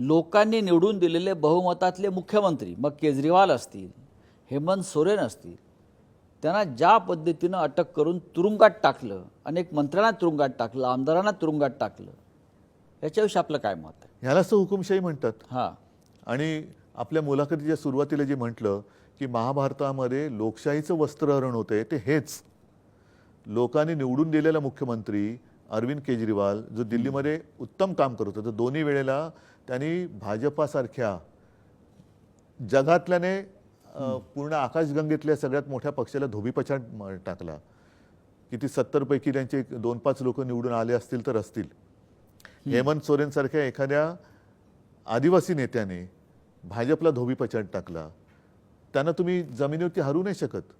लोकांनी निवडून दिलेले बहुमतातले मुख्यमंत्री मग केजरीवाल असतील हेमंत सोरेन असतील त्यांना ज्या पद्धतीनं अटक करून तुरुंगात टाकलं अनेक मंत्र्यांना तुरुंगात टाकलं आमदारांना तुरुंगात टाकलं याच्याविषयी आपलं काय मत आहे? ह्यालाच तर हुकुमशाही म्हणतात. हां. आणि आपल्या मुलाखतीच्या सुरुवातीला जे म्हटलं की महाभारतामध्ये लोकशाहीचं वस्त्रहरण होते ते हेच. लोकांनी निवडून दिलेला मुख्यमंत्री अरविंद केजरीवाल जो दिल्लीमध्ये उत्तम काम करत होता. दोन्ही वेळेला त्यांनी भाजपासारख्या जगातल्याने पूर्ण आकाशगंगेतल्या सगळ्यात मोठ्या पक्षाला धोबीपछाड टाकला. किती सत्तर पैकी त्यांचे दोन पाच लोक निवडून आले असतील तर असतील. हेमंत सोरेन सारख्या एखाद्या आदिवासी नेत्याने भाजपला धोबीपछाड टाकला. त्यांना तुम्ही जमिनीवरती हरू नाही शकत.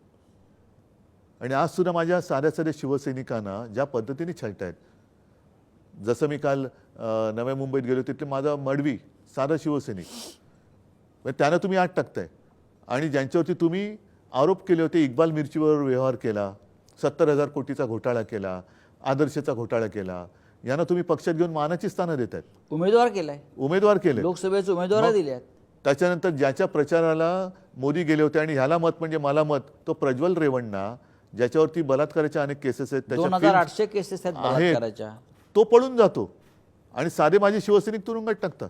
आणि आज सुद्धा माझ्या साध्या साध्या शिवसैनिकांना ज्या पद्धतीने छळतायत जसं मी काल नव्या मुंबईत गेलो तिथे माझा मडवी साधा शिवसैनिक म्हणजे त्यांना तुम्ही आत टाकताय. आणि ज्यांच्यावरती तुम्ही आरोप केले होते इक्बाल मिरचीवर व्यवहार केला सत्तर हजार कोटीचा घोटाळा केला आदर्शचा घोटाळा केला यांना तुम्ही पक्षात घेऊन मानाची स्थानं देत आहेत उमेदवार केलाय. उमेदवार केले लोकसभेचे उमेदवार दिले आहेत त्याच्यानंतर ज्याच्या प्रचाराला मोदी गेले होते आणि ह्याला मत म्हणजे मला मत तो प्रज्वल रेवण्णा ज्याच्यावरती बलात्काराच्या अनेक केसेस आहेत दोन त्याच्या हजार आठशे केसेस आहेत आहेत. बलात्काराच्या तो पळून जातो. आणि साधे माझे शिवसैनिक तुरुंगात टाकतात.